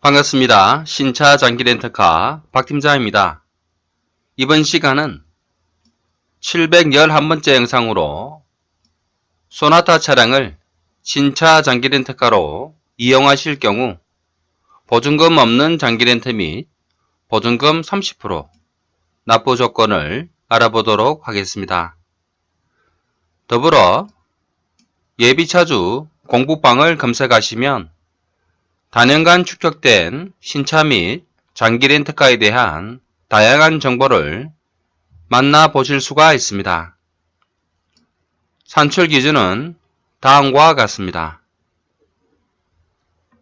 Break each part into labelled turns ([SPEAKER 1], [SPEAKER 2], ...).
[SPEAKER 1] 반갑습니다. 신차 장기 렌터카 박 팀장입니다. 이번 시간은 711번째 영상으로 소나타 차량을 신차 장기 렌터카로 이용하실 경우 보증금 없는 장기 렌터 및 보증금 30% 납부 조건을 알아보도록 하겠습니다. 더불어 예비차주 공부방을 검색하시면 단연간 축적된 신차 및 장기 렌터카에 대한 다양한 정보를 만나보실 수가 있습니다. 산출 기준은 다음과 같습니다.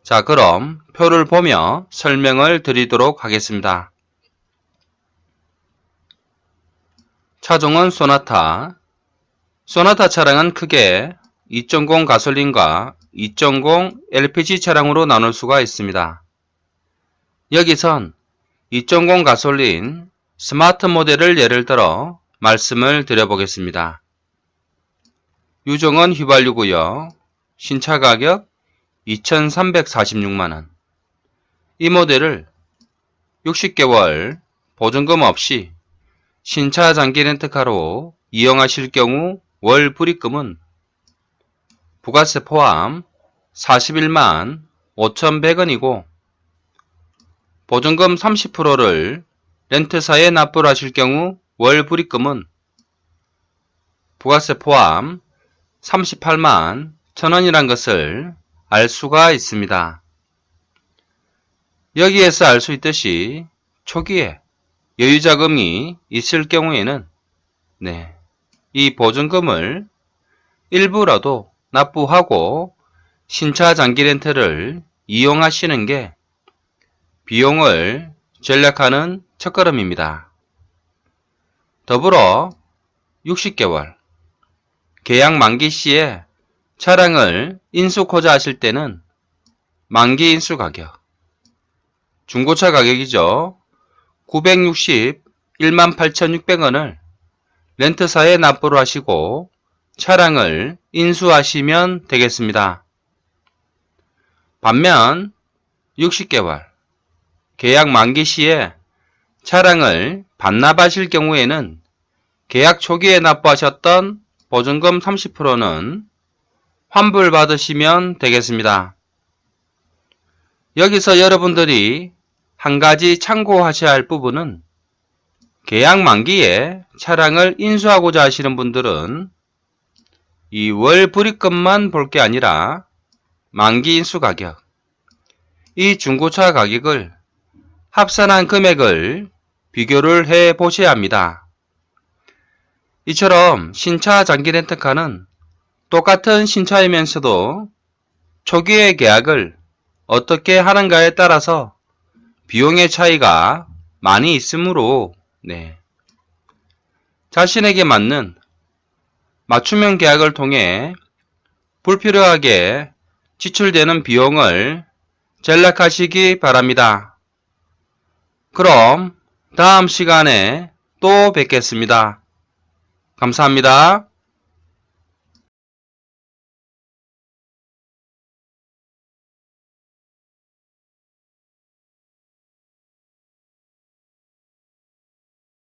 [SPEAKER 1] 자, 그럼 표를 보며 설명을 드리도록 하겠습니다. 차종은 소나타. 소나타 차량은 크게 2.0 가솔린과 2.0 LPG 차량으로 나눌 수가 있습니다. 여기선 2.0 가솔린 스마트 모델을 예를 들어 말씀을 드려보겠습니다. 유종은 휘발유고요. 신차 가격 2,346만원. 이 모델을 60개월 보증금 없이 신차 장기 렌트카로 이용하실 경우 월 불입금은 부가세 포함 41만 5,100원이고 보증금 30%를 렌트사에 납부를 하실 경우 월 불입금은 부가세 포함 38만 1,000원이란 것을 알 수가 있습니다. 여기에서 알 수 있듯이 초기에 여유자금이 있을 경우에는 네, 이 보증금을 일부라도 납부하고 신차 장기 렌트를 이용하시는 게 비용을 전략하는 첫걸음입니다. 더불어 60개월 계약 만기 시에 차량을 인수코자 하실 때는 만기 인수 가격 중고차 가격이죠. 961만 8,600원을 렌트사에 납부를 하시고 차량을 인수하시면 되겠습니다. 반면 60개월 계약 만기 시에 차량을 반납하실 경우에는 계약 초기에 납부하셨던 보증금 30%는 환불 받으시면 되겠습니다. 여기서 여러분들이 한 가지 참고하셔야 할 부분은 계약 만기에 차량을 인수하고자 하시는 분들은 이 월 불입금만 볼 게 아니라 만기 인수 가격, 이 중고차 가격을 합산한 금액을 비교를 해 보셔야 합니다. 이처럼 신차 장기 렌트카는 똑같은 신차이면서도 초기의 계약을 어떻게 하는가에 따라서 비용의 차이가 많이 있으므로 네. 자신에게 맞는 맞춤형 계약을 통해 불필요하게 지출되는 비용을 전략하시기 바랍니다. 그럼 다음 시간에 또 뵙겠습니다. 감사합니다.